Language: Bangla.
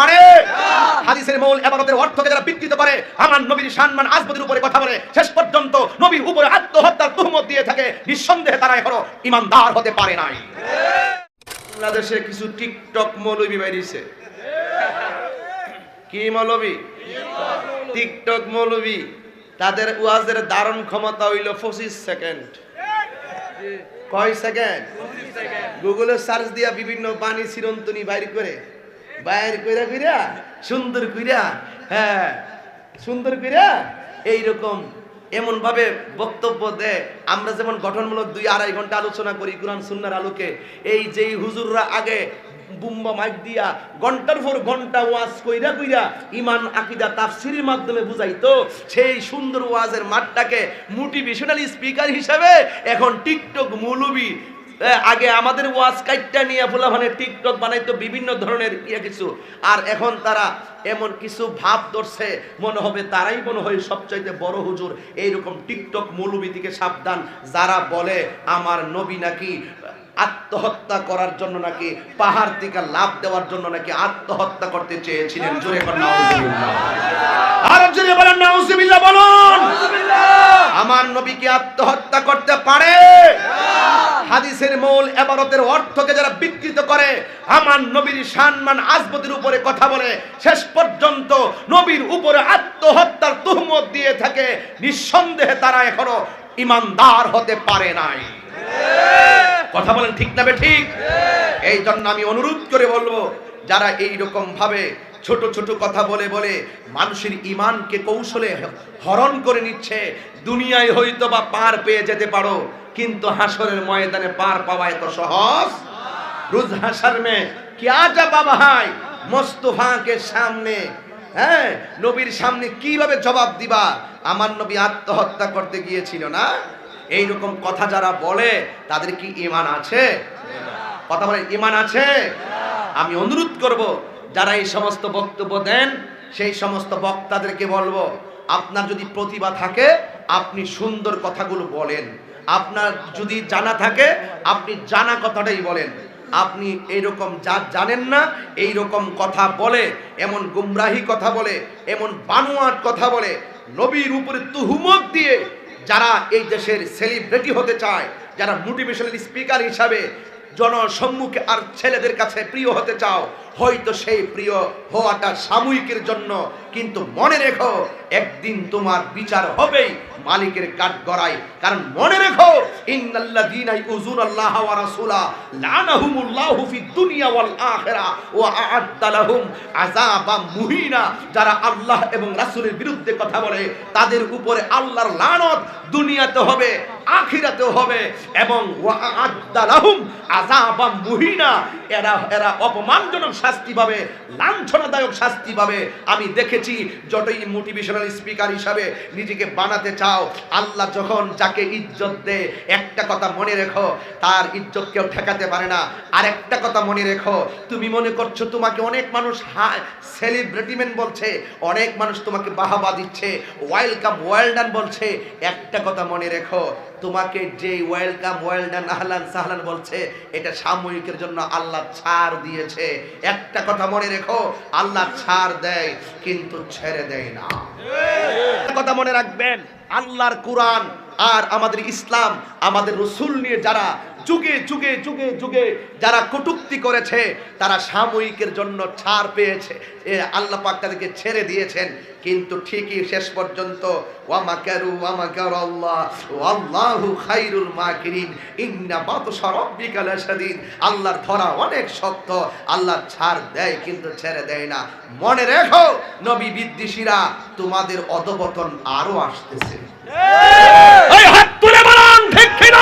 পারে। হাদিসের মূল এবারতের অর্থকে যারা বিকৃত করে আমার নবীর সম্মান আজবদের উপরে কথা বলে শেষ পর্যন্ত নবীর উপরে আত্মহত্যার তুহমত দিয়ে থাকে নিঃসন্দেহে তারা এখনও ইমানদার হতে পারে নাই। বাংলাদেশে কিছু টিকটক মৌলবী বাইরিছে কি মৌলবী? টিকটক মৌলবী। তাদের ওয়াজের দারুণ ক্ষমতা হইল পঁচিশ সেকেন্ড। কয় সেকেন্ড। গুগলে সার্চ দিয়া বিভিন্ন বাণী চিরন্তনী বাইর করে বাইর কইরা কইরা, সুন্দর কইরা হ্যাঁ সুন্দর কইরা এইরকম এমন ভাবে বক্তব্য দেয়। আমরা যেমন গঠনমূলক দুই আড়াই ঘণ্টা আলোচনা করি কোরআন সুন্নার আলোকে, এই যেই হুজুররা আগে বুম্বা মাইক দিয়া ঘণ্টার পর ঘণ্টা ওয়াজ কইরা কইরা ইমান, আকিদা, তাফসিরের মাধ্যমে বুঝাইতো, সেই সুন্দর ওয়াজের মাঠটাকে মোটিভেশনাল স্পিকার হিসাবে এখন টিকটক মৌলবী আগে আমাদের ওয়াজ কাইটটা নিয়ে বলা মানে টিকটক বানাইতো বিভিন্ন ধরনের ইয়ে কিছু। আর এখন তারা এমন কিছু ভাব ধরছে মনে হবে তারাই মনে হয় সবচাইতে বড় হুজুর। এইরকম টিকটক মৌলবী থেকে সাবধান যারা বলে আমার নবী নাকি আত্মহত্যা করার জন্য নাকি পাহাড় থেকে লাভ দেওয়ার জন্য নাকি আত্মহত্যা করতে চেয়েছিলেন। জোরে আর জোরে বলেন নাউজুবিল্লাহ বলুন। আমার নবী কি আত্মহত্যা করতে পারে? হাদিসের মূল এবারতের অর্থকে যারা বিকৃত করে, আমার নবীর সম্মান আজবতের উপরে কথা বলে, শেষ পর্যন্ত নবীর উপরে আত্মহত্যার তুহমত দিয়ে থাকে, নিঃসন্দেহে তারা এখনও ইমানদার হতে পারে নাই। কথা বলেন ঠিক না ঠিক? এই জন্য আমি অনুরোধ করে বলব, যারা এই রকম ভাবে ছোট ছোট কথা বলে বলে মানুষের ইমানকে কৌশলে হরণ করে নিচ্ছে, দুনিয়ায় হয়তো বা পার পেয়ে যেতে পারো কিন্তু হাসরের ময়দানে পার পাওয়া এত সহজ। রোজ হাসার মে क्या বাবা ভাই, মোস্তফাকে সামনে হ্যাঁ নবীর সামনে কীভাবে জবাব দিবা? আমার নবী আত্মহত্যা করতে গিয়েছিল না? এই রকম কথা যারা বলে, তাদের কি ইমান আছে? কথা বলে ইমান আছে? আমি অনুরোধ করব, যারা এই সমস্ত বক্তব্য দেন, সেই সমস্ত বক্তাদেরকে বলব, আপনার যদি প্রতিভা থাকে আপনি সুন্দর কথাগুলো বলেন। আপনার যদি জানা থাকে, আপনি জানা কথাটাই বলেন। আপনি এইরকম যা জানেন না এই রকম কথা বলে, এমন গুমরাহি কথা বলে, এমন বানোয়াট কথা বলে, নবীর উপরে তুহুমত দিয়ে যারা এই দেশের সেলিব্রিটি হতে চায়, যারা মোটিভেশনাল স্পিকার হিসাবে জনসম্মুখে আর ছেলেদের কাছে প্রিয় হতে চাও, হয়তো সেই প্রিয় হওয়াটা সাময়িকের জন্য, কিন্তু মনে রেখো, একদিন তোমার বিচার হবেই মালিকের কাঠ গড়াই কারণ মনে রেখো ওয়া যারা আল্লাহ এবং বিরুদ্ধে কথা বলে, তাদের উপরে আল্লাহর লানত দুনিয়াতে হবে হবে এবং মুহিনা। এরা এরা অপমানজনক শাস্তি পাবে, লাঞ্ছনাদায়ক শাস্তি পাবে। আমি দেখেছি যতই মোটিভেশনাল স্পিকার হিসাবে নিজেকে বানাতে চাও, আল্লাহ যখন যাকে ইজ্জত দেয় একটা কথা মনে রেখো, তার ইজ্জত কেউ ঠেকাতে পারে না। আর একটা কথা মনে রেখো, তুমি মনে করছ তোমাকে অনেক মানুষ সেলিব্রিটিমেন বলছে, অনেক মানুষ তোমাকে বাহাবা দিচ্ছে ওয়েলকাম ওয়েলডান বলছে। একটা কথা মনে রেখো, তোমাকে যে ওয়েলকাম ওয়েলডান আহলান সাহলান বলছে, এটা সাময়িকের জন্য আল্লাহ ছাড় দিয়েছে। একটা কথা মনে রেখো, আল্লাহ ছাড় দেয়, কিন্তু ছেড়ে দেয় না। কথা মনে রাখবেন, আল্লাহর কোরআন আর আমাদের ইসলাম, আমাদের রসুল নিয়ে যারা যুগে যুগে যুগে যুগে যারা কটুক্তি করেছে, তারা সাময়িকের জন্য ছাড় পেয়েছে। এ আল্লাহ পাক তাদেরকে ছেড়ে দিয়েছেন। কিন্তু ঠিকই শেষ পর্যন্ত আল্লাহ খাইরুল মাকিরিন আল্লাহর ধরা অনেক শক্ত, আল্লাহ ছাড় দেয় কিন্তু ছেড়ে দেয় না। মনে রেখো, নবী বিদ্বেষীরা, তোমাদের অধপতন আরও আসতেছে। ঠিক কিনা